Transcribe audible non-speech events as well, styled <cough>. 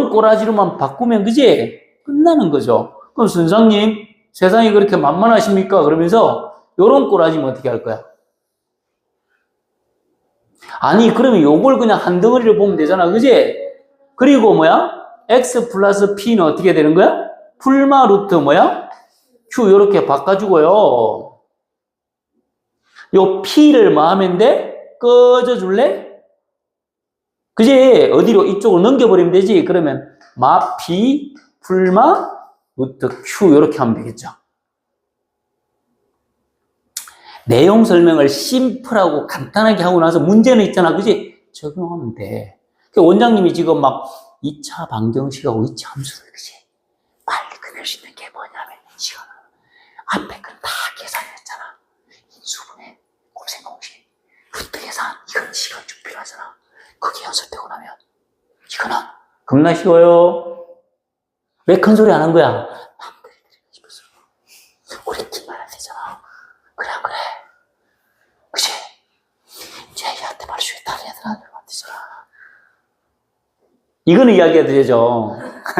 요런 꼬라지로만 바꾸면 그지? 끝나는 거죠. 그럼 선생님, 세상이 그렇게 만만하십니까? 그러면서 요런 꼬라지면 어떻게 할 거야? 아니, 그러면 요걸 그냥 한 덩어리로 보면 되잖아. 그지? 그리고 뭐야? x 플러스 p는 어떻게 되는 거야? 풀마 루트 뭐야? q 요렇게 바꿔주고요. 요 p를 뭐 하면 돼? 꺼져 줄래? 그지? 어디로? 이쪽으로 넘겨버리면 되지? 그러면 마 p 풀마 루트 q 요렇게 하면 되겠죠. 내용 설명을 심플하고 간단하게 하고 나서 문제는 있잖아. 그지? 적용하면 돼. 그 원장님이 지금 막 2차 방정식하고 2차 함수를 그지? 빨리 끝낼 수 있는 게 뭐냐면 시간 앞에 건 다 계산했잖아. 인수분해, 곱셈 공식, 루트 계산 이건 시간 좀 필요하잖아. 그게 연습되고 나면 이거는 겁나 쉬워요. 왜 큰 소리 안 한 거야? 남들이 들리고 싶어서. 우리 팀만 안 되잖아. 그래 안 그래? 그치? 쟤한테 말수 있다. 얘들한테 안 되잖아. 이거는 이야기가 되죠. <laughs>